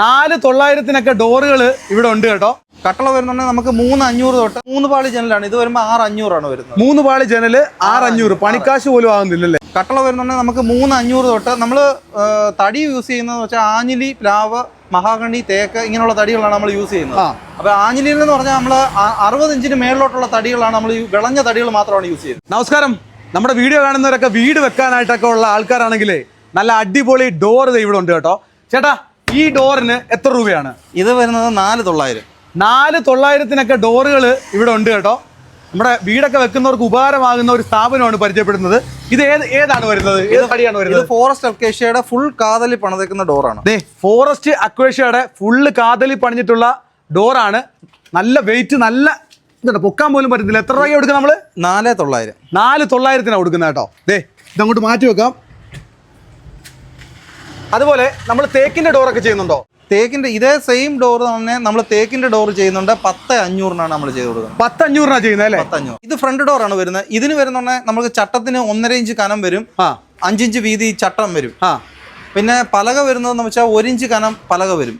നാല് തൊള്ളായിരത്തിനൊക്കെ ഡോറുകൾ ഇവിടെ ഉണ്ട് കേട്ടോ. കട്ടള വരുന്നുണ്ടെങ്കിൽ നമുക്ക് മൂന്ന് അഞ്ഞൂറ് തൊട്ട് മൂന്ന് പാളി ജനലാണ്. ഇത് വരുമ്പോൾ ആറ് അഞ്ഞൂറാണ് വരുന്നത്. മൂന്ന് പാളി ജനൽ ആറ് അഞ്ഞൂറ്. പണിക്കാശ് പോലും ആകുന്നില്ലല്ലേ കട്ടള വരുന്നുണ്ടെങ്കിൽ നമുക്ക് മൂന്ന് അഞ്ഞൂറ് തൊട്ട് നമ്മൾ തടി യൂസ് ചെയ്യുന്നതെന്ന് വെച്ചാൽ ആഞ്ഞിലി പ്ലാവ് മഹാഗണി തേക്ക് ഇങ്ങനെയുള്ള തടികളാണ് നമ്മൾ യൂസ് ചെയ്യുന്നത്. അപ്പൊ ആഞ്ഞിലിയിൽ എന്ന് പറഞ്ഞാൽ നമ്മൾ അറുപത് ഇഞ്ചിന് മേളിലോട്ടുള്ള തടികളാണ് നമ്മൾ വിളഞ്ഞ തടികൾ മാത്രമാണ് യൂസ് ചെയ്യുന്നത്. നമസ്കാരം. നമ്മുടെ വീഡിയോ കാണുന്നവരൊക്കെ വീട് വെക്കാനായിട്ടൊക്കെ ഉള്ള ആൾക്കാരാണെങ്കിലേ നല്ല അടിപൊളി ഡോർ ഇവിടെ ഉണ്ട് കേട്ടോ. ചേട്ടാ ഈ ഡോറിന് എത്ര രൂപയാണ്? ഇത് വരുന്നത് നാല് തൊള്ളായിരം. നാല് തൊള്ളായിരത്തിനൊക്കെ ഡോറുകൾ ഇവിടെ ഉണ്ട് കേട്ടോ. നമ്മുടെ വീടൊക്കെ വെക്കുന്നവർക്ക് ഉപകാരമാകുന്ന ഒരു സ്ഥാപനമാണ് പരിചയപ്പെടുന്നത്. ഇത് ഏത് ഏതാണ് വരുന്നത്? ഏത് പടിയാണ് വരുന്നത്? ഫോറസ്റ്റ് അക്വേഷ്യയുടെ ഫുൾ കാതലി പണിതേക്കുന്ന ഡോറാണ്. ഫോറസ്റ്റ് അക്വേഷ്യയുടെ ഫുള്ള് കാതലി പണിഞ്ഞിട്ടുള്ള ഡോറാണ്. നല്ല വെയിറ്റ് നല്ല ഇതുണ്ട്. പൊക്കാൻ പോലും പറ്റുന്നില്ല എത്ര രൂപ കൊടുക്കുക നമ്മൾ നാല് തൊള്ളായിരം. നാല് തൊള്ളായിരത്തിനാണ് കൊടുക്കുന്നത് കേട്ടോ. ദേ ഇതങ്ങോട്ട് മാറ്റി വെക്കാം. അതുപോലെ നമ്മൾ തേക്കിന്റെ ഡോറൊക്കെ ചെയ്യുന്നുണ്ടോ? തേക്കിന്റെ ഇതേ സെയിം ഡോർ തന്നെ നമ്മൾ തേക്കിന്റെ ഡോർ ചെയ്യുന്നുണ്ട്. പത്ത് അഞ്ഞൂറിനാണ് നമ്മൾ ചെയ്ത് കൊടുക്കുന്നത്. പത്ത് അഞ്ഞൂറിനാ ചെയ്യുന്നത് അല്ലേ? പത്തഞ്ഞൂറ്. ഇത് ഫ്രണ്ട് ഡോർ ആണ് വരുന്നത്. ഇതിന് വരുന്നുണ്ടെ നമുക്ക് ചട്ടത്തിന് ഒന്നര ഇഞ്ച് കനം വരും. ആ. അഞ്ചിഞ്ച് വീതി ചട്ടം വരും. ആ. പിന്നെ പലക വരുന്നതെന്ന് വെച്ചാൽ ഒരിഞ്ച് കനം പലക വരും.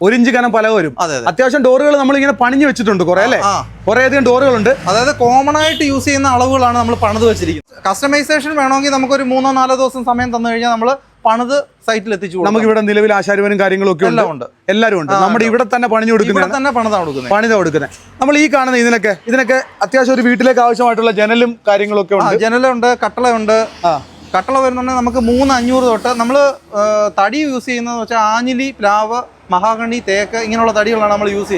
ഒരിഞ്ച് കനം പലക വരും. അതെ അതെ. അത്യാവശ്യം ഡോറുകൾ നമ്മൾ ഇങ്ങനെ പണിഞ്ഞു വെച്ചിട്ടുണ്ട് കുറെ അല്ലേ? കുറെ അധികം ഡോറുകളുണ്ട്. അതായത് കോമൺ ആയിട്ട് യൂസ് ചെയ്യുന്ന അളവുകളാണ് നമ്മൾ പണിത് വെച്ചിരിക്കുന്നത്. കസ്റ്റമൈസേഷൻ വേണമെങ്കിൽ നമുക്കൊരു മൂന്നോ നാലോ ദിവസം സമയം തന്നു കഴിഞ്ഞാൽ നമ്മൾ പണിത് സൈറ്റിൽ എത്തിച്ചു നമുക്ക് ഇവിടെ നിലവിൽ ആശാരിവനും കാര്യങ്ങളും ഒക്കെ എല്ലാം ഉണ്ട്. എല്ലാവരും ഉണ്ട്. നമ്മുടെ ഇവിടെ തന്നെ പണിഞ്ഞു ഇവിടെ കൊടുക്കുന്നതാണ് തന്നെ പണിതാ കൊടുക്കുന്നത് പണിതാ കൊടുക്കുന്നത് നമ്മൾ ഈ കാണുന്ന ഇതിനൊക്കെ ഇതിനൊക്കെ അത്യാവശ്യം ഒരു വീട്ടിലേക്ക് ആവശ്യമായിട്ടുള്ള ജനലും കാര്യങ്ങളൊക്കെ ഉണ്ട്. ജനലുണ്ട് കട്ടളയുണ്ട്. കട്ടള വരുന്നുണ്ടെങ്കിൽ നമുക്ക് മൂന്ന് അഞ്ഞൂറ് തൊട്ട് നമ്മൾ തടി യൂസ് ചെയ്യുന്നതെന്ന് വെച്ചാൽ ആഞ്ഞിലി പ്ലാവ് മഹാഗണി തേക്ക് ഇങ്ങനെയുള്ള തടികളാണ് നമ്മൾ യൂസ് ചെയ്യുന്നത്.